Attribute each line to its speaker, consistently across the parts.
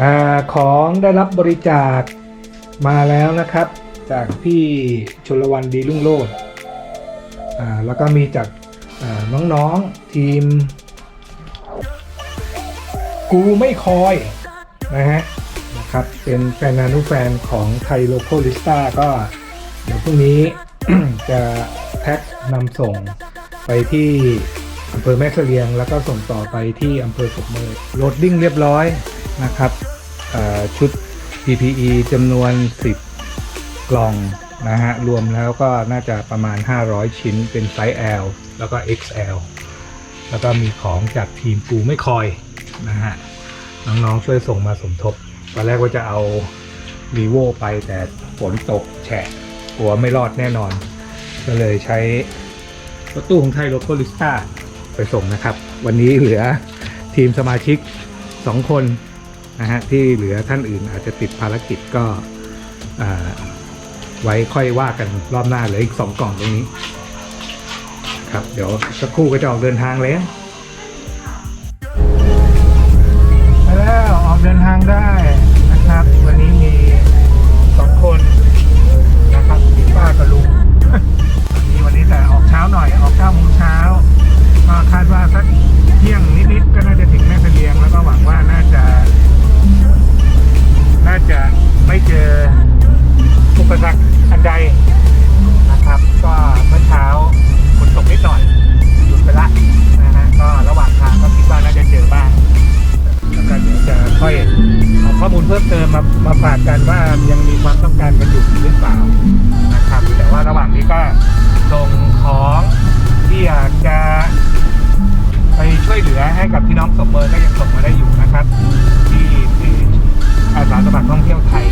Speaker 1: อของได้รับบริจาคมาแล้วนะครับ จากพี่ชลวันดีรุ่งโรจน์แล้วก็มีจากาน้องๆทีม กูไม่คอยนะฮะนะครับเป็นแฟนนานุแฟนของไทยโลโ a ลิสต้าก็เดี๋ยวพรุ่งนี้จะแพ็คนำส่งไปที่อำเภอแม่เสลียง แล้วก็ส่งต่อไปที่อำเภอศพเมยโหลดดิ้งเรียบร้อย นะครับชุด PPE จำนวน 10 กล่องนะฮะ รวมแล้วก็น่าจะประมาณ 500 ชิ้นเป็นไซส์ L แล้วก็ XL แล้วก็มีของจากทีมกูไม่คอยนะฮะ น้องๆช่วยส่งมาสมทบ ตอนแรกว่าจะเอารีโวไปแต่ฝนตกแฉะกลัวไม่รอดแน่นอน ก็เลยใช้รถตู้ของไทยโลโ a ลิสตาไปส่งนะครับ วันนี้เหลือทีมสมาชิก 2 คน นะฮะที่เหลือท่านอื่นอาจจะติดภารกิจก็ไว้ค่อยว่ากันรอบหน้าเหลืออีก2กล่องตรงนี้ ครับ เดี๋ยวสักครู่ก็จะออกเดินทางแล้วไปแล้วออกเดินทางได้ มามาฝากกันว่ายังมีความต้องการกันอยู่หรือเปล่านะครับแต่ว่าระหว่างนี้ก็ส่งของที่อยากจะไปช่วยเหลือให้กับพี่น้องสมเมอร์ก็ยังส่งมาได้อยู่นะครับ ที่ที่อาสาสมัครท่องเที่ยวไทย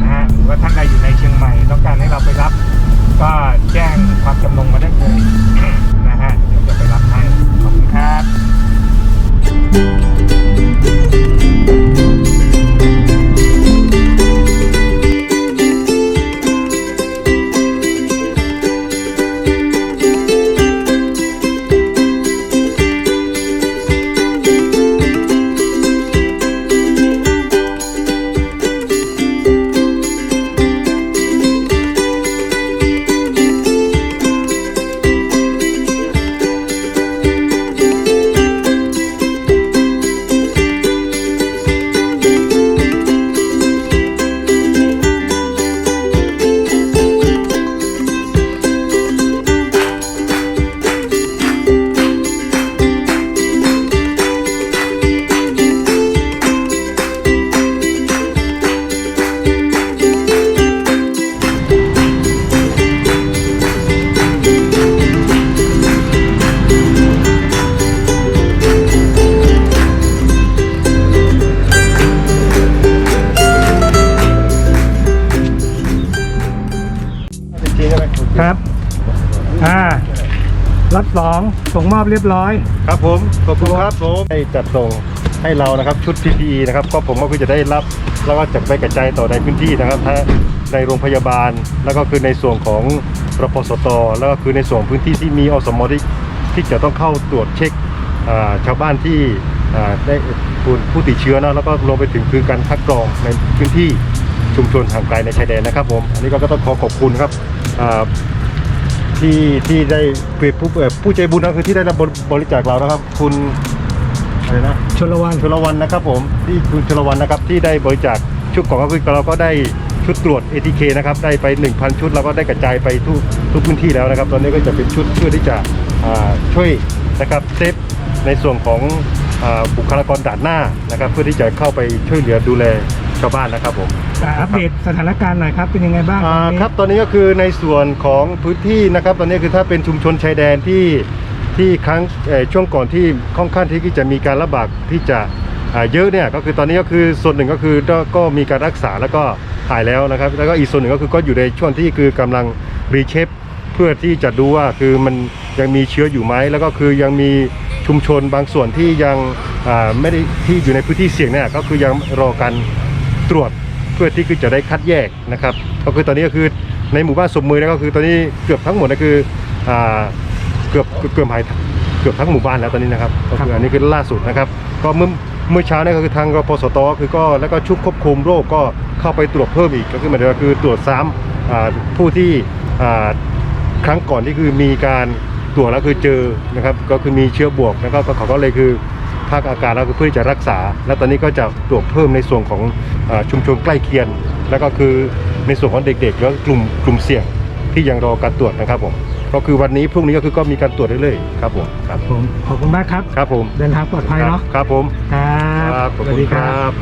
Speaker 1: นะฮะหรือว่าท่านใดอยู่ในเชียงใหม่ ต้องการให้เราไปรับ ก็แจ้งความจำนงมาได้เลยนะฮะเดี๋ยวจะไปรับให้ขอบคุณครับ ครับ อ่ารัดสองส่งมอบเรียบร้อย
Speaker 2: ครับผม ขอบคุณครับผมให้จัดส่งให้เรานะครับชุด PPE นะครับก็ผมก็คือจะได้รับแล้วก็จะไปกระจายต่อในพื้นที่นะครับทั้งในโรงพยาบาล แล้วก็คือในส่วนของรพสต แล้วก็คือในส่วนพื้นที่ที่มีอสมที่ที่จะต้องเข้าตรวจเช็คอ่าชาวบ้านที่อ่าได้ผู้ผู้ติดเชื้อนะแล้วก็รวมไปถึงคือการคัดกรองในพื้นที่ชุมชนห่างไกลในชายแดนนะครับผมอันนี้ก็ต้องขอขอบคุณครับอ่า ที่ที่ได้เป็นผู้เอ่อผู้ใจบุญนะคือที่ได้รับบริจาคเรานะครับ คุณอะไรนะ
Speaker 1: ชลวัน
Speaker 2: ชลวันนะครับ ผมที่คุณชลวันนะครับ ที่ได้บริจาคชุดของก็คือเราก็ได้ชุดตรวจ ATK นะครับได้ไป 1,000 ชุดเราก็ได้กระจายไปทุกทุกพื้นที่แล้วนะครับ ตอนนี้ก็จะเป็นชุดเพื่อที่จะอ่าช่วยนะครับเซฟในส่วนของอ่าบุคลากรด่านหน้านะครับ เพื่อที่จะเข้าไปช่วยเหลือดูแลชาวบ้านนะครับผม
Speaker 1: อ่าอัปเดตสถานการณ์หน่อยครับเป็นยังไงบ้าง
Speaker 2: อ่า
Speaker 1: ตอนนี้
Speaker 2: ครับตอนนี้ก็คือในส่วนของพื้นที่นะครับตอนนี้คือถ้าเป็นชุมชนชายแดนที่ที่ครั้งเอ่อช่วงก่อนที่ค่อนข้างที่จะมีการระบาดที่จะอ่าเยอะเนี่ยก็คือตอนนี้ก็คือส่วนหนึ่งก็คือก็ก็มีการรักษาแล้วก็หายแล้วนะครับ แล้วก็อีกส่วนหนึ่งก็คือก็อยู่ในช่วงที่คือกำลังรีเชฟเพื่อที่จะดูว่าคือมันยังมีเชื้ออยู่ไหมแล้วก็คือยังมีชุมชนบางส่วนที่ยังอ่าไม่ได้ที่อยู่ในพื้นที่เสี่ยงเนี่ยก็คือยังรอการ ตรวจเพื่อที่คือจะได้คัดแยกนะครับก็คือตอนนี้ก็คือในหมู่บ้านสมมือนะก็คือตอนนี้เกือบทั้งหมดนะคืออ่าเกือบเกือบเกือบหายเกือบทั้งหมู่บ้านแล้วตอนนี้นะครับก็คืออันนี้คือล่าสุดนะครับ ก็เมื่อเมื่อเช้าเนี่ยก็คือทางรพสตคือก็แล้วก็ชุดควบคุมโรคก็เข้าไปตรวจเพิ่มอีกก็คือหมายถึงว่าคือตรวจซ้ำอ่าผู้ที่อ่าครั้งก่อนที่คือมีการตรวจแล้วคือเจอนะครับก็คือมีเชื้อบวกแล้วก็เขาก็เลยคือ พักอาการแล้วคือเพื่อที่จะรักษา แล้วตอนนี้ก็จะตรวจเพิ่มในส่วนของอาชุมชนใกล้เคียง แล้วก็คือในส่วนของเด็กๆ แล้วก็กลุ่มกลุ่มเสี่ยงที่ยังรอการตรวจนะครับผมก็คือวันนี้พรุ่งนี้ก็คือก็มีการตรวจเรื่อยๆครับผมครับ
Speaker 1: ผมขอบคุณมากครับ
Speaker 2: ครับผม
Speaker 1: เดินทางปลอดภัยเนาะ
Speaker 2: ครับผม
Speaker 1: ครับ
Speaker 2: ครับขอบคุณครับ